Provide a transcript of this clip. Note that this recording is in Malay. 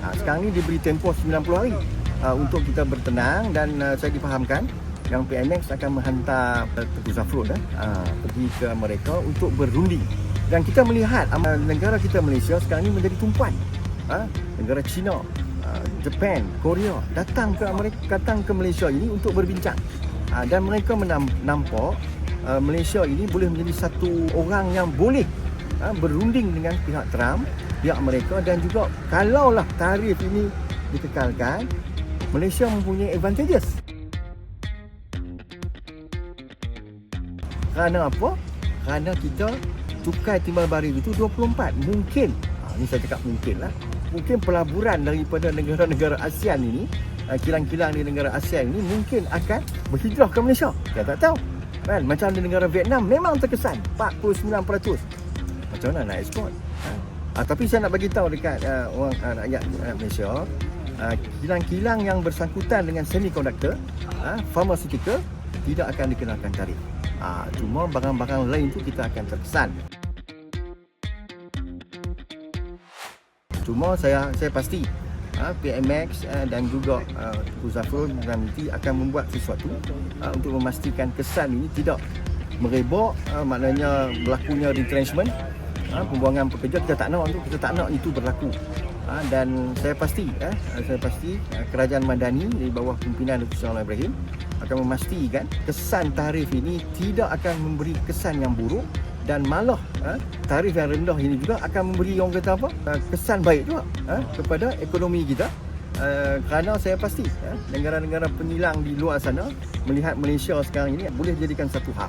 Ha, sekarang ni diberi tempoh 90 hari uh, untuk kita bertenang dan uh, saya difahamkan yang PMX akan menghantar uh, Tengku Zafrud uh, uh, pergi ke mereka untuk berunding. Dan kita melihat uh, negara kita Malaysia sekarang ni menjadi tumpuan. Uh, negara China, uh, Japan, Korea datang ke Amerika, datang ke Malaysia ini untuk berbincang. Dan mereka menam, nampak uh, Malaysia ini boleh menjadi satu orang yang boleh uh, berunding dengan pihak Trump, pihak Amerika dan juga kalaulah tarif ini dikekalkan, Malaysia mempunyai advantages. Kerana apa? Kerana kita tukar timbal bari itu 24. Mungkin, ha, ini saya cakap mungkin lah. Mungkin pelaburan daripada negara-negara ASEAN ini, ha, kilang-kilang di negara ASEAN ini mungkin akan berhijrah ke Malaysia. Saya tak tahu. Kan? Macam di negara Vietnam memang terkesan 49%. Macam mana nak ekspor? Ha? Ha, tapi saya nak bagi tahu dekat uh, orang uh, rakyat uh, Malaysia, uh, kilang-kilang yang bersangkutan dengan semiconductor, uh, pharmaceutical tidak akan dikenakan tarif. Uh, cuma barang-barang lain tu kita akan terkesan. Cuma saya saya pasti uh, PMX uh, dan juga uh, Uzafrul nanti akan membuat sesuatu uh, untuk memastikan kesan ini tidak merebak uh, maknanya berlakunya retrenchment ha, pembuangan pekerja kita tak nak tu kita tak nak itu berlaku ha, dan saya pasti eh, saya pasti eh, kerajaan Madani di bawah pimpinan Dr. Syarul Ibrahim akan memastikan kesan tarif ini tidak akan memberi kesan yang buruk dan malah eh, tarif yang rendah ini juga akan memberi orang kata apa kesan baik juga eh, kepada ekonomi kita Uh, kerana saya pasti eh, negara-negara penyilang di luar sana melihat Malaysia sekarang ini boleh jadikan satu hak